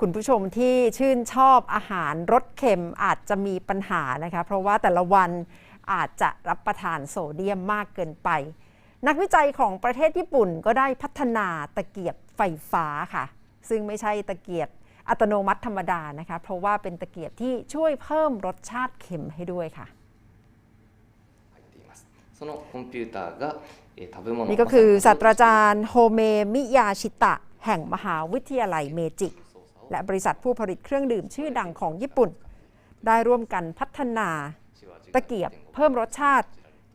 คุณผู้ชมที่ชื่นชอบอาหารรสเค็มอาจจะมีปัญหานะคะ เพราะว่าแต่ละวันอาจจะรับประทานโซเดียมมากเกินไป นักวิจัยของประเทศญี่ปุ่นก็ได้พัฒนาตะเกียบไฟฟ้าค่ะ ซึ่งไม่ใช่ตะเกียบอัตโนมัติธรรมดานะคะ เพราะว่าเป็นตะเกียบที่ช่วยเพิ่มรสชาติเค็มให้ด้วยค่ะนี่ก็คือศาสตราจารย์โฮเมมิยาชิตะ แห่งมหาวิทยาลัยเมจิ และบริษัทผู้ผลิตเครื่องดื่มชื่อดังของญี่ปุ่น ได้ร่วมกันพัฒนา ตะเกียบเพิ่มรสชาติ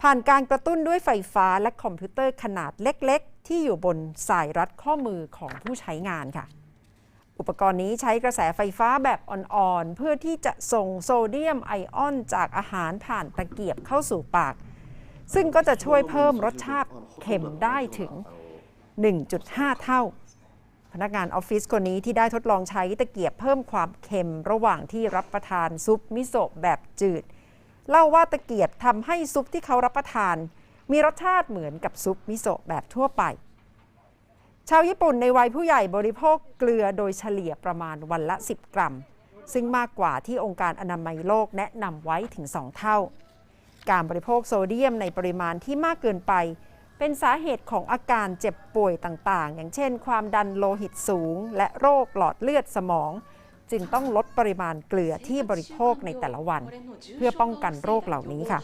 ผ่านการกระตุ้นด้วยไฟฟ้าและคอมพิวเตอร์ขนาดเล็ก ๆ ที่อยู่บนสายรัดข้อมือของผู้ใช้งานค่ะ อุปกรณ์นี้ใช้กระแสไฟฟ้าแบบอ่อนๆเพื่อที่จะส่งโซเดียมไอออนจากอาหารผ่านตะเกียบเข้าสู่ปาก ซึ่งก็จะช่วยเพิ่มรสชาติเค็มได้ถึง 1.5 เท่า พนักงานออฟฟิศคนนี้ที่ได้ทดลองใช้ตะเกียบเพิ่มความเค็มระหว่างที่รับประทานซุปมิโซะแบบจืด เล่าว่าตะเกียบทำให้ซุปที่เขารับประทาน มีรสชาติเหมือนกับซุปมิโซะแบบทั่วไป ชาวญี่ปุ่นในวัยผู้ใหญ่บริโภคเกลือโดยเฉลี่ยประมาณวันละ 10 กรัม ซึ่งมากกว่าที่องค์การอนามัยโลกแนะนำไว้ถึง 2 เท่า การบริโภคโซเดียมในปริมาณที่มากเกินไป เป็นสาเหตุของอาการเจ็บป่วยต่างๆ อย่างเช่น ความดันโลหิตสูง และโรคหลอดเลือดสมอง จึงต้องลดปริมาณเกลือที่บริโภคในแต่ละวัน เพื่อป้องกันโรคเหล่านี้ค่ะ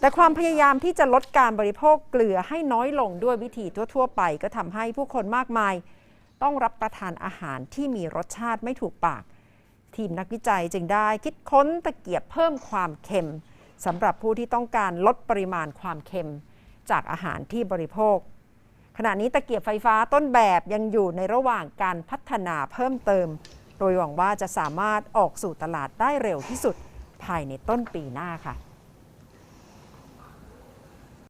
แต่ความพยายามที่จะลดการบริโภคเกลือให้น้อยลงด้วยวิธีทั่ว ๆ ไป ก็ทำให้ผู้คนมากมาย ต้องรับประทานอาหารที่มีรสชาติไม่ถูกปาก ทีมนักวิจัยจึงได้คิดค้นตะเกียบเพิ่มความเค็มสำหรับผู้ที่ต้องการลดปริมาณความเค็ม จากอาหารที่บริโภค ขณะนี้ตะเกียบไฟฟ้าต้นแบบยังอยู่ในระหว่างการพัฒนาเพิ่มเติม โดยหวังว่าจะสามารถออกสู่ตลาดได้เร็วที่สุดภายในต้นปีหน้าค่ะ